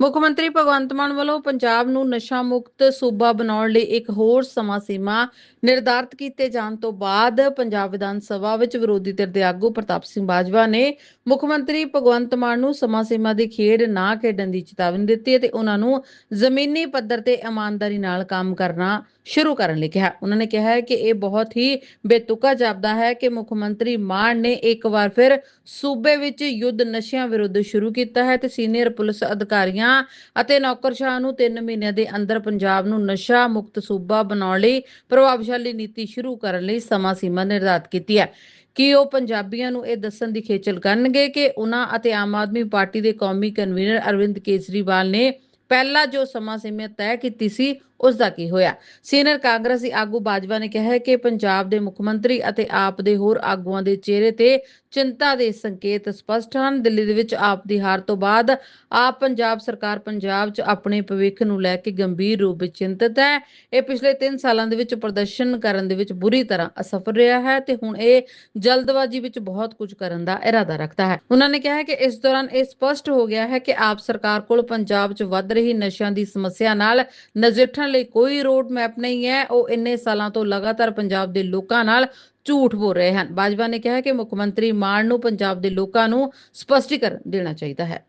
ਮੁੱਖ ਮੰਤਰੀ ਭਗਵੰਤ ਮਾਨ ਵੱਲੋਂ ਪੰਜਾਬ ਨੂੰ ਨਸ਼ਾ ਮੁਕਤ ਸੂਬਾ ਬਣਾਉਣ ਲਈ ਇੱਕ ਹੋਰ ਸਮਾਂ ਸੀਮਾ ਨਿਰਧਾਰਤ ਕੀਤੇ ਜਾਣ ਤੋਂ ਬਾਅਦ ਪੰਜਾਬ ਵਿਧਾਨ ਸਭਾ ਵਿੱਚ ਵਿਰੋਧੀ ਧਿਰ ਦੇ ਆਗੂ ਪ੍ਰਤਾਪ ਸਿੰਘ ਬਾਜਵਾ ਨੇ ਮੁੱਖ ਮੰਤਰੀ ਭਗਵੰਤ ਮਾਨ ਨੂੰ ਸਮਾਂ ਸੀਮਾ ਦੀ ਖੇਡ ਨਾ ਖੇਡਣ ਦੀ ਚੇਤਾਵਨੀ ਦਿੱਤੀ ਹੈ ਉਹਨਾਂ ਨੂੰ ਜ਼ਮੀਨੀ ਪੱਧਰ ਤੇ ਇਮਾਨਦਾਰੀ ਨਾਲ ਕੰਮ ਕਰਨਾ ਸ਼ੁਰੂ ਕਰਨ ਲਈ ਕਿਹਾ। ਉਹਨਾਂ ਨੇ ਕਿਹਾ ਹੈ ਕਿ ਇਹ ਬਹੁਤ ਹੀ ਬੇਤੁਕਾ ਜਾਪਦਾ ਹੈ ਕਿ ਮੁੱਖ ਮੰਤਰੀ ਮਾਨ ਨੇ ਇੱਕ ਵਾਰ ਫਿਰ ਸੂਬੇ ਵਿੱਚ ਯੁੱਧ ਨਸ਼ਿਆਂ ਵਿਰੁੱਧ ਸ਼ੁਰੂ ਕੀਤਾ ਹੈ ਤੇ ਸੀਨੀਅਰ ਪੁਲਿਸ ਅਧਿਕਾਰੀਆਂ ਅਤੇ ਨੌਕਰਸ਼ਾਹਾਂ ਨੂੰ 3 ਮਹੀਨਿਆਂ ਦੇ ਅੰਦਰ ਪੰਜਾਬ ਨੂੰ ਨਸ਼ਾ ਮੁਕਤ ਸੂਬਾ ਬਣਾਉਣ ਲਈ ਪ੍ਰਭਾਵਸ਼ਾਲੀ ਨੀਤੀ ਸ਼ੁਰੂ ਕਰਨ ਲਈ ਸਮਾਂ ਸੀਮਾ ਨਿਰਧਾਰਤ ਕੀਤੀ ਹੈ। ਕਿ ਉਹ ਪੰਜਾਬੀਆਂ ਨੂੰ ਇਹ ਦੱਸਣ ਦੀ ਖੇਚਲ ਕਰਨਗੇ ਕਿ ਉਹਨਾਂ ਅਤੇ ਆਮ ਆਦਮੀ ਪਾਰਟੀ ਦੇ ਕੌਮੀ ਕਨਵੀਨਰ ਅਰਵਿੰਦ ਕੇਜਰੀਵਾਲ ਨੇ ਪਹਿਲਾਂ ਜੋ ਸਮਾਂ ਸੀਮਾ ਤੈਅ ਕੀਤੀ ਸੀ ਉਸ ਦਾ ਕੀ ਹੋਇਆ? ਸੀਨੀਅਰ ਕਾਂਗਰਸੀ ਆਗੂ ਬਾਜਵਾ ਨੇ ਕਿਹਾ ਹੈ ਕਿ ਪੰਜਾਬ ਦੇ ਮੁੱਖ ਮੰਤਰੀ ਅਤੇ ਆਪ ਦੇ ਹੋਰ ਆਗੂਆਂ ਦੇ ਚਿਹਰੇ ਤੇ ਚਿੰਤਾ ਦੇ ਸੰਕੇਤ ਸਪਸ਼ਟ ਹਨ। ਦਿੱਲੀ ਦੇ ਵਿੱਚ ਆਪ ਦੀ ਹਾਰ ਤੋਂ ਬਾਅਦ ਆਪ ਪੰਜਾਬ ਸਰਕਾਰ ਪੰਜਾਬ 'ਚ ਆਪਣੇ ਭਵਿੱਖ ਨੂੰ ਲੈ ਕੇ ਗੰਭੀਰ ਰੂਪ ਵਿੱਚ ਚਿੰਤਤ ਹੈ। ਇਹ ਪਿਛਲੇ 3 ਸਾਲਾਂ ਦੇ ਵਿੱਚ ਪ੍ਰਦਰਸ਼ਨ ਕਰਨ ਦੇ ਵਿੱਚ ਬੁਰੀ ਤਰ੍ਹਾਂ ਅਸਫਲ ਰਿਹਾ ਹੈ ਤੇ ਹੁਣ ਇਹ ਜਲਦਬਾਜ਼ੀ ਵਿੱਚ ਬਹੁਤ ਕੁਝ ਕਰਨ ਦਾ ਇਰਾਦਾ ਰੱਖਦਾ ਹੈ। ਉਹਨਾਂ ਨੇ ਕਿਹਾ ਹੈ ਕਿ ਇਸ ਦੌਰਾਨ ਇਹ ਸਪਸ਼ਟ ਹੋ ਗਿਆ ਹੈ ਕਿ ਆਪ ਸਰਕਾਰ ਕੋਲ ਪੰਜਾਬ 'ਚ ਵੱਧ ਰਹੀ ਨਸ਼ਿਆਂ ਦੀ ਸਮੱਸਿਆ ਨਾਲ ਨਜਿੱਠਣ ਲਈ ਕੋਈ ਰੋਡ ਮੈਪ ਨਹੀਂ ਹੈ। ਉਹ ਇੰਨੇ ਸਾਲਾਂ ਤੋਂ ਲਗਾਤਾਰ ਪੰਜਾਬ ਦੇ ਲੋਕਾਂ ਨਾਲ ਝੂਠ ਬੋਲ ਰਹੇ ਹਨ। ਬਾਜਵਾ ਨੇ ਕਿਹਾ ਕਿ ਮੁੱਖ ਮੰਤਰੀ ਮਾਨ ਨੂੰ ਪੰਜਾਬ ਦੇ ਲੋਕਾਂ ਨੂੰ ਸਪਸ਼ਟੀਕਰਨ ਦੇਣਾ ਚਾਹੀਦਾ ਹੈ।